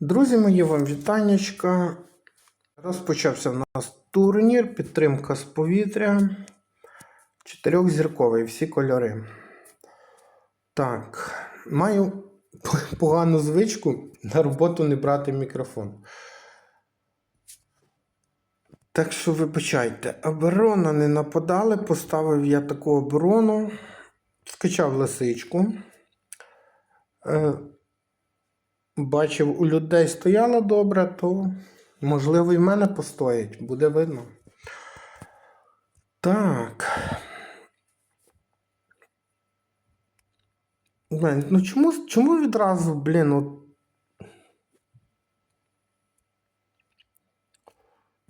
Друзі мої, вам вітаннячка. Розпочався в нас турнір, підтримка з повітря. Чотирьохзірковий, всі кольори. Так, маю погану звичку на роботу не брати мікрофон. Так що вибачайте, оборона не нападали, поставив я таку оборону, скачав лисичку. Бачив, у людей стояло добре, то можливо і в мене постоїть, буде видно. Так. Блін, ну чому, чому відразу, блін, от.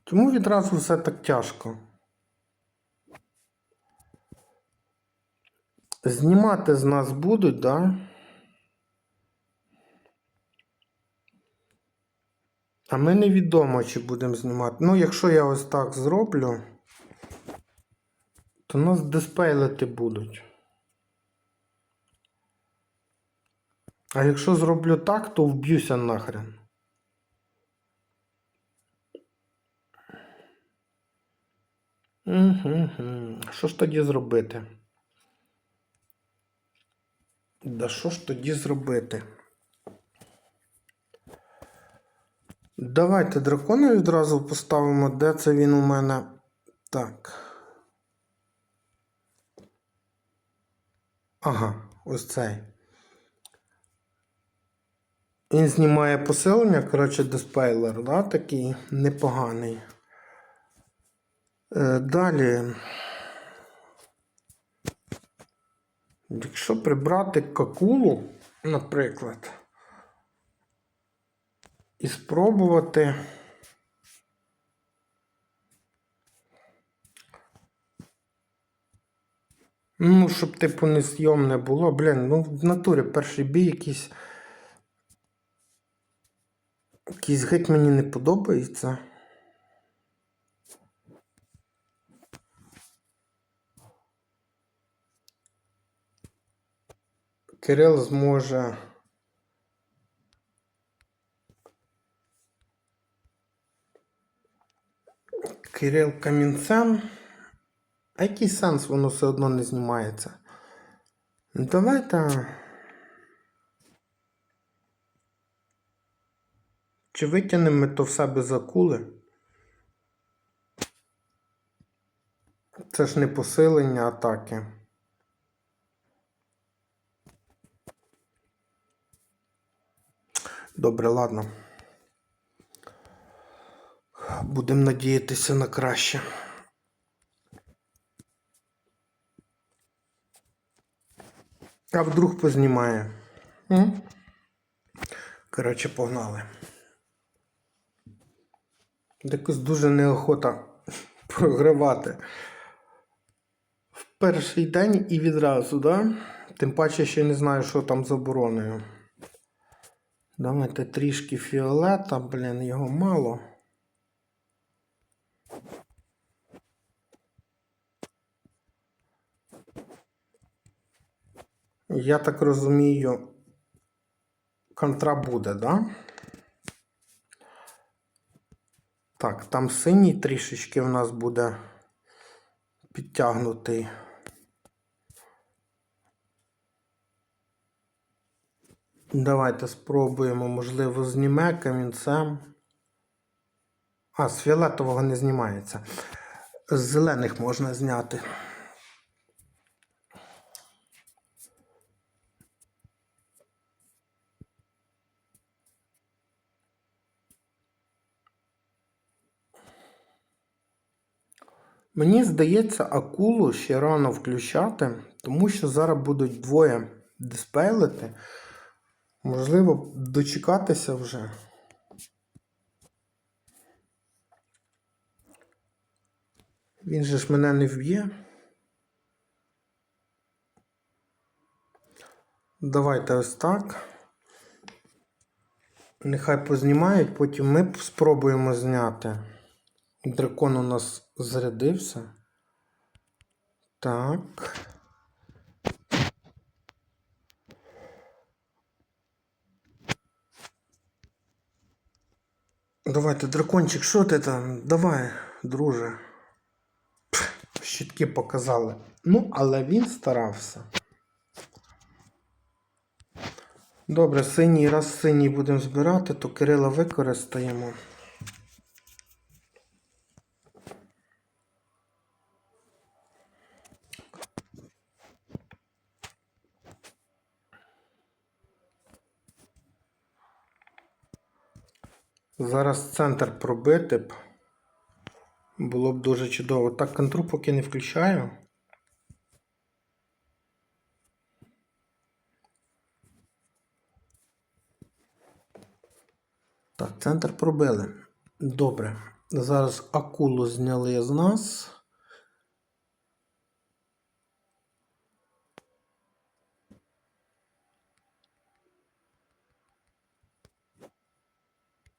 Чому відразу все так тяжко? Знімати з нас будуть, да? А ми невідомо, чи будемо знімати. Ну, якщо я ось так зроблю, то нас диспейлити будуть. А якщо зроблю так, то вб'юся нахрен. Угу. Що ж тоді зробити? Да що ж тоді зробити? Давайте дракона відразу поставимо. Де це він у мене? Так. Ага, ось цей. Він знімає посилення, коротше, диспейлер, да, такий непоганий. Е, далі. Якщо прибрати какулу, наприклад, і спробувати. Ну, щоб, типу, не зйомне було. Блін, ну в натурі перший бій якийсь. Якийсь геть мені не подобається. Кирил зможе. Кирил камінцем. А який сенс воно все одно не знімається? Ну, Давайте. Чи витягнемо ми то в себе за кули? Це ж не посилення атаки. Добре, ладно. Будемо надіятися на краще. А вдруг познімає. М? Коротше, погнали. Якось дуже неохота програвати. В перший день і відразу, да? Тим паче ще не знаю, що там з обороною. Давайте трішки фіолета, блін, його мало. Я так розумію, контра буде, да? Так, там синій трішечки в нас буде підтягнутий. Давайте спробуємо, можливо, зніме камінцем. А, з фіолетового не знімається. З зелених можна зняти. Мені здається, акулу ще рано включати, тому що зараз будуть двоє диспейлити. Можливо, дочекатися вже. Він же ж мене не вб'є. Давайте ось так. Нехай познімають, потім ми спробуємо зняти. Дракон у нас зарядився. Так. Давайте, дракончик, що ти там? Давай, друже. Щітки показали. Ну, але він старався. Добре, синій, раз синій будемо збирати, то Кирила використаємо. Зараз центр пробити б. Було б дуже чудово. Так, контру поки не включаю. Так, центр пробили. Добре. Зараз акулу зняли з нас.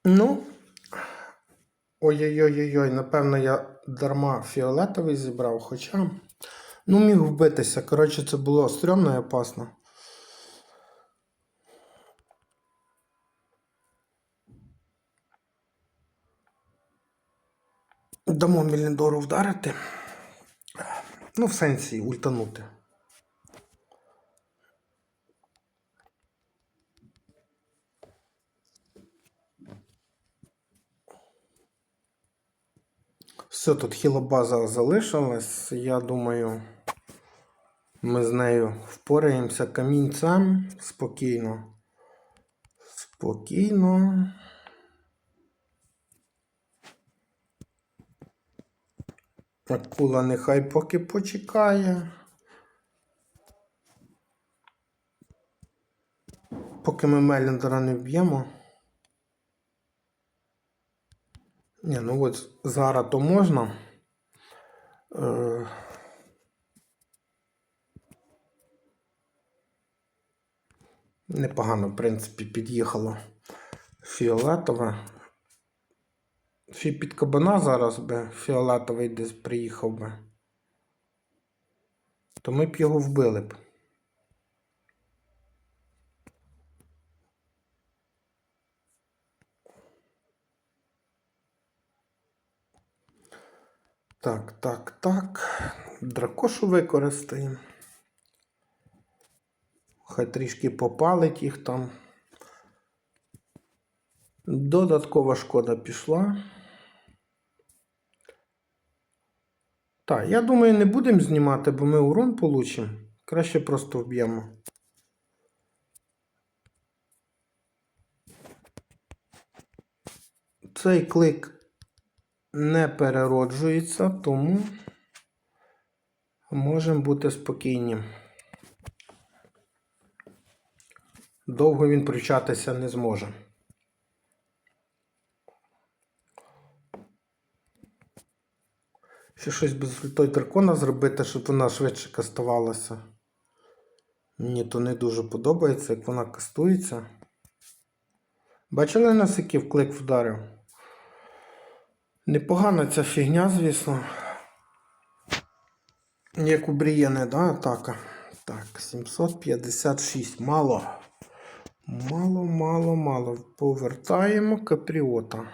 Ну. Ой-ой-ой-ой, напевно, я дарма фіолетовий зібрав, хоча. Ну, міг вбитися. Коротше, це було стрьомно і опасно. Дамо Міліндору вдарити. Ну, в сенсі ультанути. Все, тут хілобаза залишилась. Я думаю, ми з нею впораємося камінцем спокійно. Спокійно. Акула нехай поки почекає. Поки ми Меліндера не вб'ємо. Ні, ну от зараз то можна. Е... Непогано, в принципі, під'їхало фіолетове. Ще під кабана зараз би фіолетовий десь приїхав би. То ми б його вбили б. Так, так, так. Дракошу використаємо. Хай трішки попалить їх там. Додаткова шкода пішла. Так, я думаю, не будемо знімати, бо ми урон получимо. Краще просто вб'ємо. Цей клик не перероджується, тому можемо бути спокійні. Довго він пручатися не зможе. Ще щось без ультой дракона зробити, щоб вона швидше кастувалася. Мені то не дуже подобається, як вона кастується. Бачили нас, який вклик вдарив? Непогана ця фігня, звісно. Як у Брієни, да, атака? Так, 756. Мало. Мало, мало, мало. Повертаємо капріота.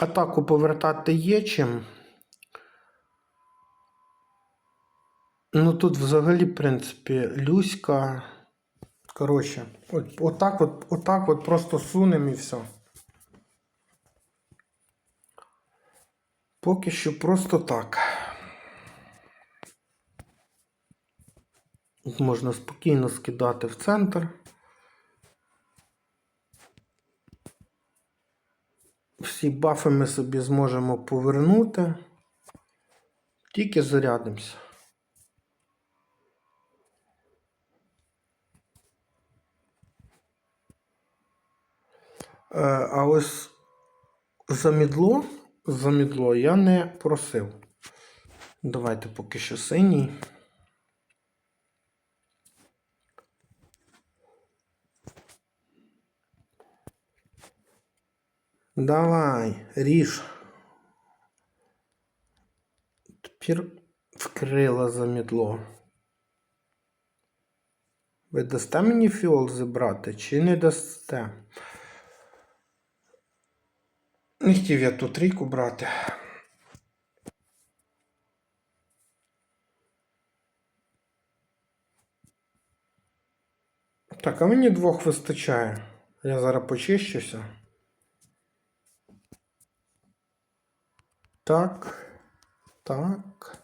Атаку повертати є чим. Ну тут взагалі, в принципі, Люська. Коротше, от, отак от, отак от просто сунемо і все. Поки що просто так. Можна спокійно скидати в центр. Всі бафи ми собі зможемо повернути. Тільки зарядимося. Е, А ось замідло, замідло я не просив. Давайте поки що синій. Давай, ріж. Тепер вкрила замідло. Ви дасте мені фіол зібрати чи не дасте? Не хотів я тут трійку брати. Так, а мені двох вистачає. Я зараз почищуся. Так. Так.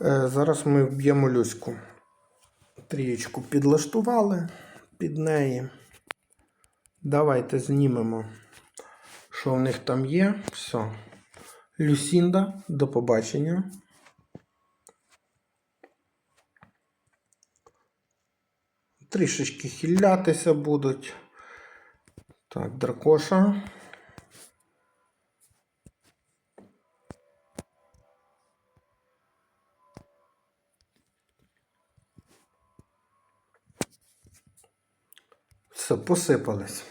Е, зараз ми вб'ємо люську. Трієчку підлаштували під неї. Давайте знімемо, що в них там є. Все. Люсінда, до побачення. Трішечки хилятися будуть. Так, дракоша. Все, посипались.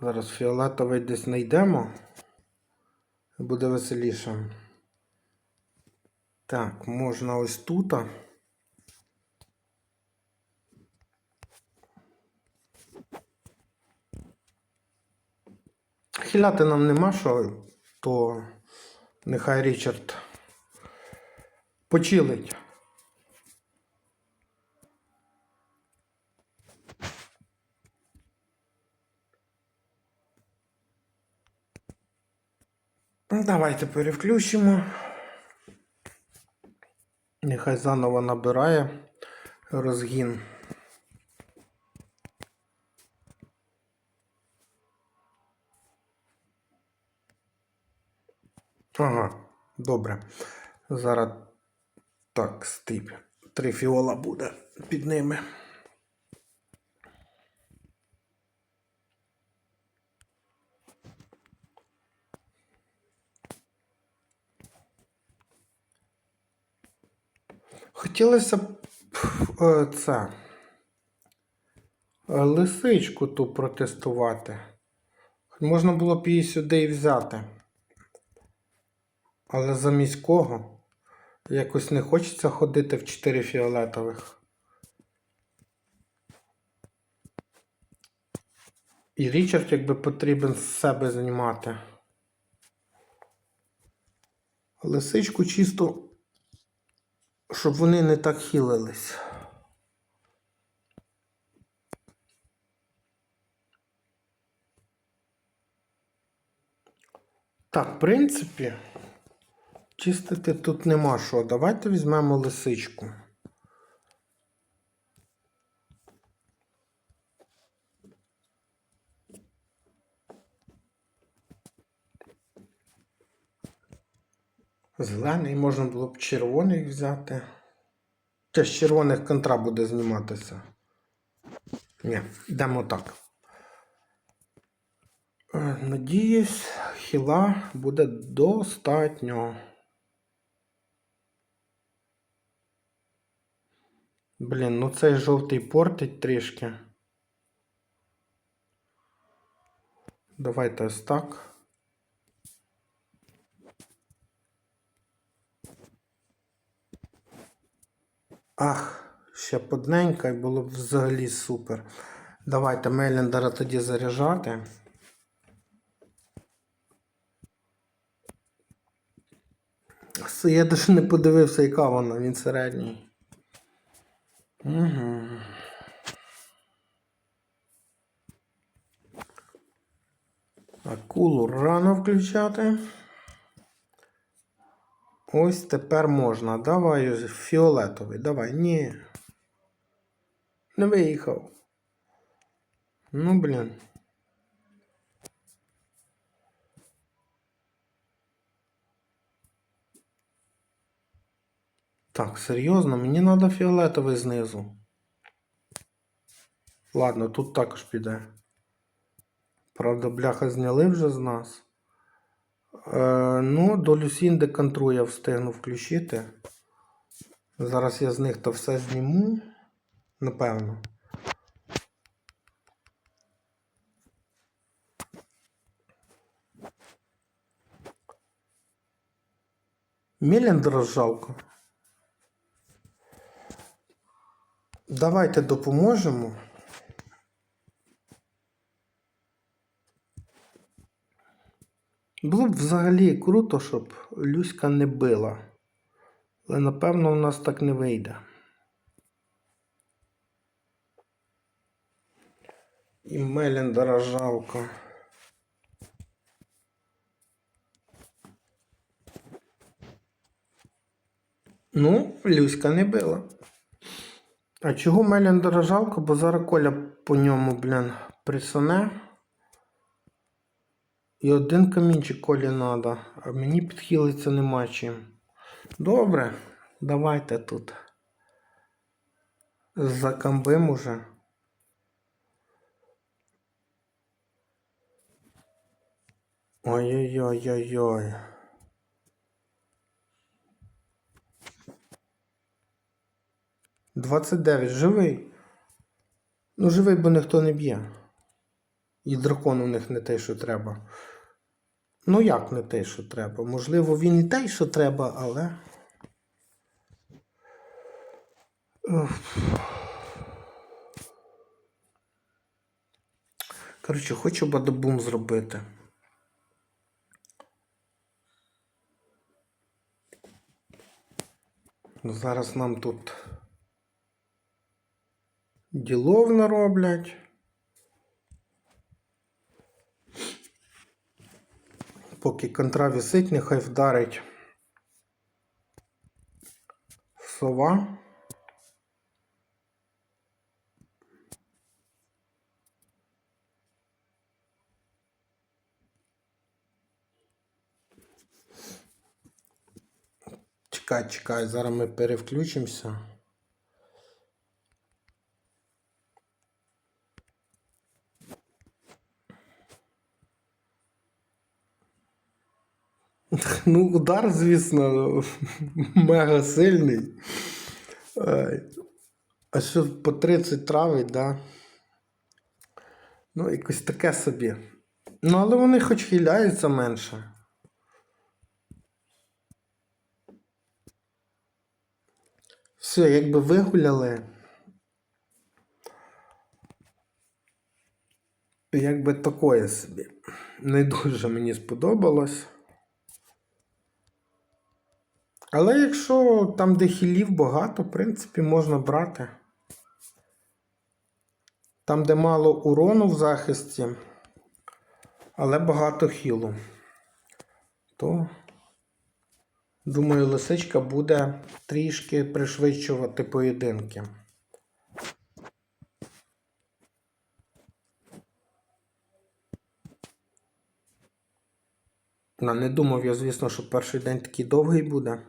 Зараз фіолетовий десь знайдемо. Буде веселіше. Так, можна ось тут. Хиляти нам нема що, то нехай Річард почилить. Давайте перевключимо. Нехай заново набирає розгін. Ага, добре. Зараз так, стип. Три фіола буде під ними. Хотілося б е, це е, лисичку ту протестувати. Можна було б її сюди і взяти. Але замість кого? Якось не хочеться ходити в 4 фіолетових. І Річард якби потрібен з себе знімати. Лисичку чисто, щоб вони не так хилились. Так, в принципі, чистити тут нема що. Давайте візьмемо лисичку. Зелений можна було б червоний взяти. Ще з червоних контра буде зніматися. Ні, йдемо так. Е, Надіюсь, хіла буде достатньо. Блін, ну цей жовтий портить трішки. Давайте ось так. Ах, ще подненька і було б взагалі супер. Давайте Мейлендера тоді заряджати. Я навіть не подивився, яка вона, він середній. Угу. Акулу рано включати. Ось тепер можна. Давай фіолетовий. Давай. Ні. Не виїхав. Ну, блін. Так, серйозно, мені треба фіолетовий знизу. Ладно, тут також піде. Правда, бляха зняли вже з нас. Е, ну, до Люсін Деконтру я встигну включити. Зараз я з них то все зніму. Напевно. Міліндер жалко. Давайте допоможемо. Було б взагалі круто, щоб Люська не била. Але напевно у нас так не вийде. І Меліндера жалко. Ну, Люська не била. А чого Меліндера жалко? Бо зараз Коля по ньому, блін, присане. І один камінчик Колі надо, а мені підхилиться нема чим. Добре, давайте тут. Закамбим уже. Ой-ой-ой-ой-ой. Двадцять дев'ять. Живий. Ну, живий, бо ніхто не б'є. І дракон у них не те, що треба. Ну, як не те, що треба? Можливо, він і те, що треба, але. Коротше, хочу бадабум зробити. Зараз нам тут ділов нароблять. Поки контра висить, нехай вдарить сова. Чекай, чекай, зараз ми перевключимося. Ну, удар, звісно, мега сильний. А що по 30 травить, да? Ну, якось таке собі. Ну, але вони хоч хиляються менше. Все, якби вигуляли. Якби такое собі. Не дуже мені сподобалось. Але якщо там, де хілів багато, в принципі, можна брати. Там, де мало урону в захисті, але багато хілу, то, думаю, лисичка буде трішки пришвидшувати поєдинки. Ну, Не думав я, звісно, що перший день такий довгий буде.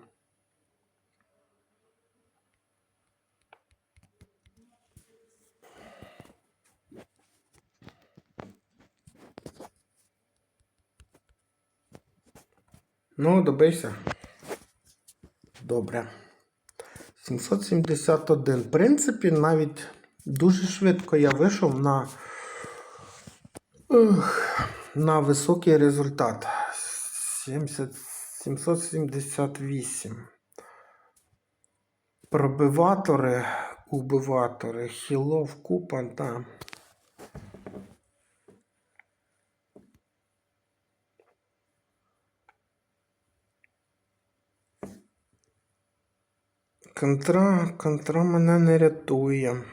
Ну, добився. Добре. 771. В принципі, навіть дуже швидко я вийшов на, на високий результат. 70, 778. Пробиватори, убиватори, хілов, купа, да. Контра, контра мене не рятує.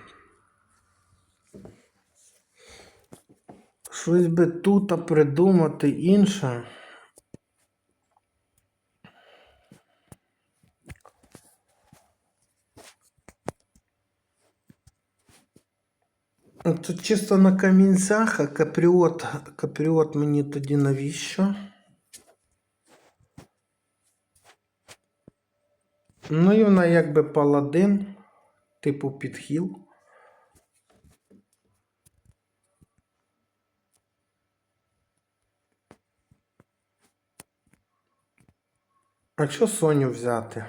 Щось би тут придумати інше. Тут чисто на камінцях, а капріот, капріот мені тоді навіщо? Ну і вона якби паладин, типу підхіл. А що Соню взяти?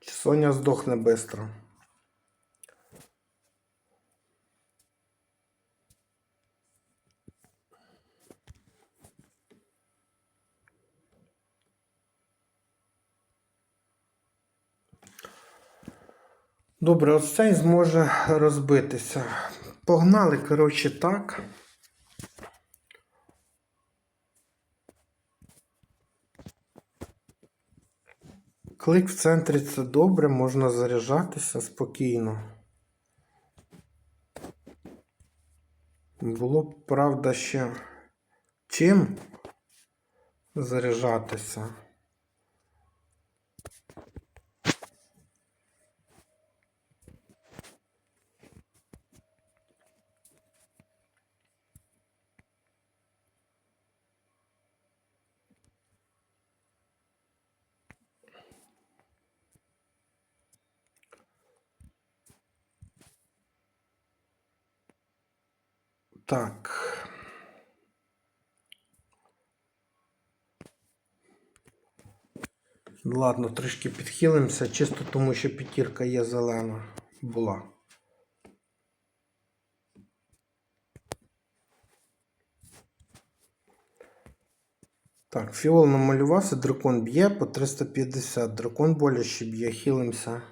Чи Соня здохне швидко? Добре, ось цей зможе розбитися. Погнали, коротше, так. Клик в центрі це добре, можна заряджатися спокійно. Було б, правда, ще чим заряджатися. Так. Ладно, трішки підхилимося, чисто тому, що п'ятірка є зелена була. Так, фіол намалювався, дракон б'є по 350. Дракон боляче б'є, хилимося.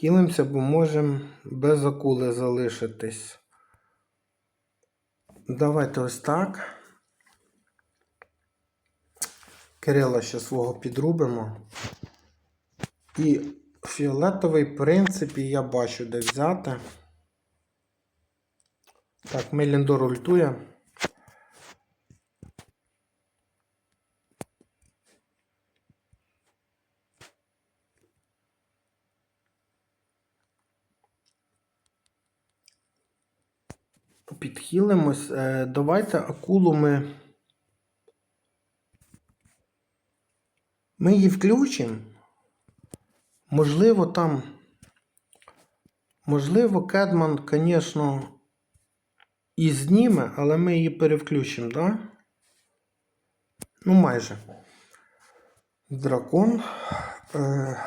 Хилимося, бо можемо без акули залишитись. Давайте ось так. Кирила ще свого підрубимо. І фіолетовий, в принципі, я бачу, де взяти. Так, Меліндор ультує. Підхилимось. Е, Давайте акулу ми. Ми її включимо. Можливо, там. Можливо, Кедман, звісно, і зніме, але ми її перевключимо, да? Ну, майже. Дракон. Е...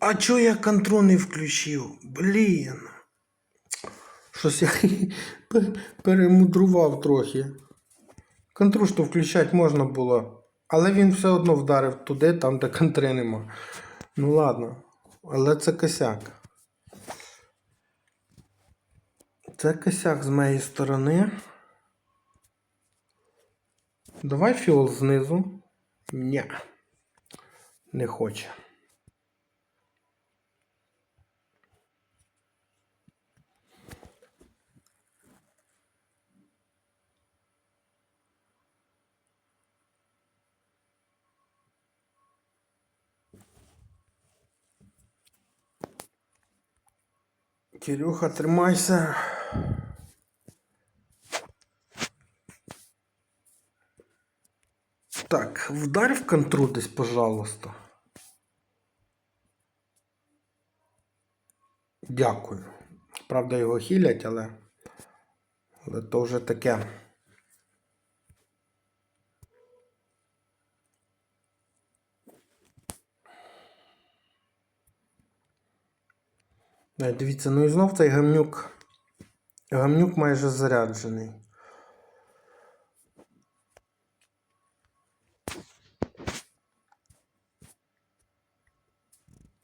А чо я контроль не включив? Блін. Щось я перемудрував трохи. Контру що включати можна було. Але він все одно вдарив туди, там, де контри нема. Ну ладно. Але це косяк. Це косяк з моєї сторони. Давай фіол знизу. Ні. Не хоче. Кирюха, тримайся. Так, вдарь в контру десь, пожалуйста. Дякую. Правда, його хілять, але. Але то вже таке. Дивіться, ну і знов цей гамнюк. Гамнюк майже заряджений.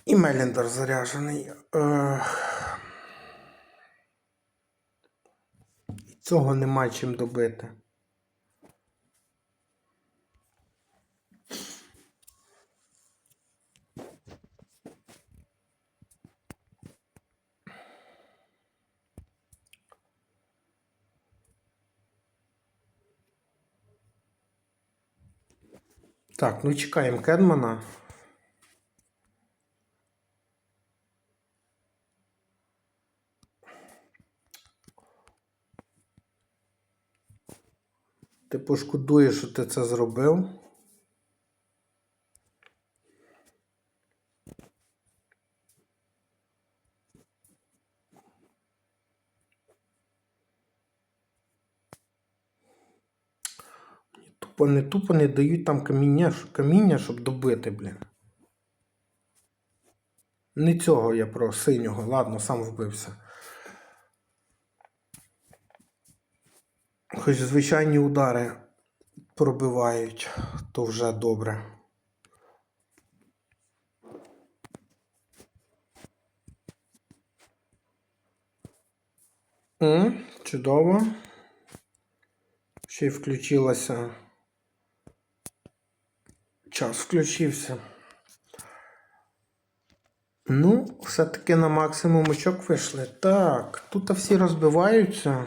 І Меліндер заряджений. Е... Цього нема чим добити. Так, ну чекаємо Кедмана. Ти пошкодуєш, що ти це зробив. Не тупо не дають там каміння, каміння, щоб добити, блін. Не цього я про синього, ладно, сам вбився. Хоч звичайні удари пробивають, то вже добре. М, чудово. Ще й включилася. Час включився. Ну, все-таки на максимум очок вийшли. Так, тут всі розбиваються.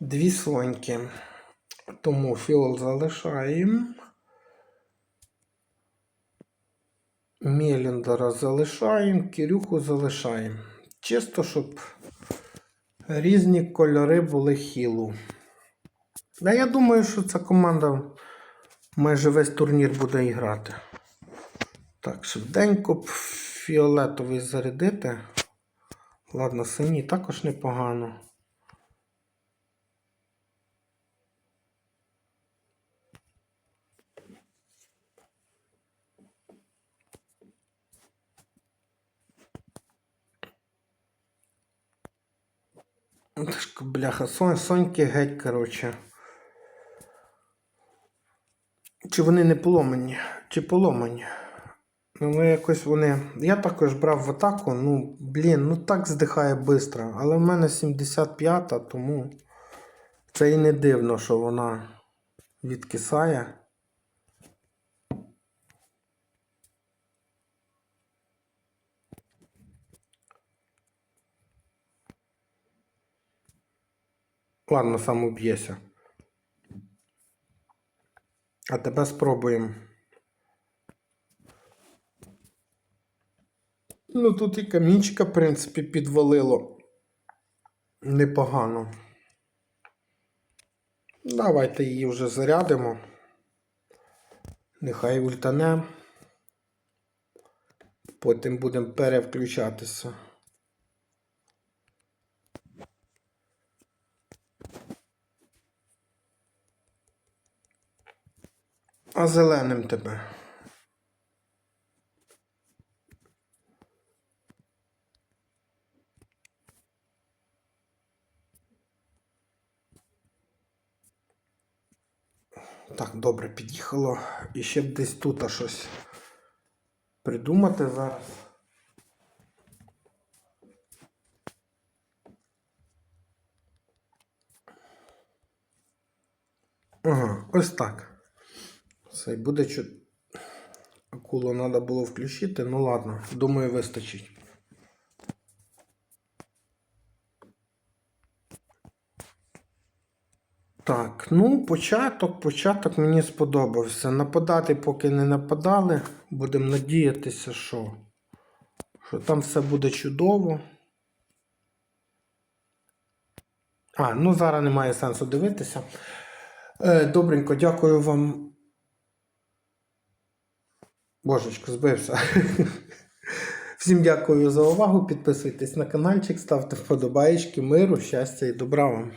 Дві слоньки. Тому фіол залишаємо. Меліндера залишаємо, Кирюху залишаємо. Чисто, щоб різні кольори були хілу. А я думаю, що ця команда майже весь турнір буде і грати. Так, швиденько фіолетовий зарядити. Ладно, синій також непогано. Бляха, сон, соньки геть, коротше. Чи вони не поломані? Чи поломані? Ну, якось вони. Я також брав в атаку, ну, блін, ну так здихає швидко. Але в мене 75-та, тому це і не дивно, що вона відкисає. Ладно, сам уб'єся. А тебе спробуємо. Ну, тут і камінчика, в принципі, підвалило. Непогано. Давайте її вже зарядимо. Нехай ультане. Потім будемо перевключатися. А зеленим тебе. Так, добре, під'їхало. І ще б десь тут щось придумати зараз. Ага, ось так. І буде чу... Акулу треба було включити, ну ладно, думаю, вистачить. Так, ну, початок, початок мені сподобався. Нападати, поки не нападали. Будемо надіятися, що, що там все буде чудово. А, ну зараз немає сенсу дивитися. Е, добренько, дякую вам. Божечко, збився. Всім дякую за увагу. Підписуйтесь на каналчик, ставте вподобайки, миру, щастя і добра вам.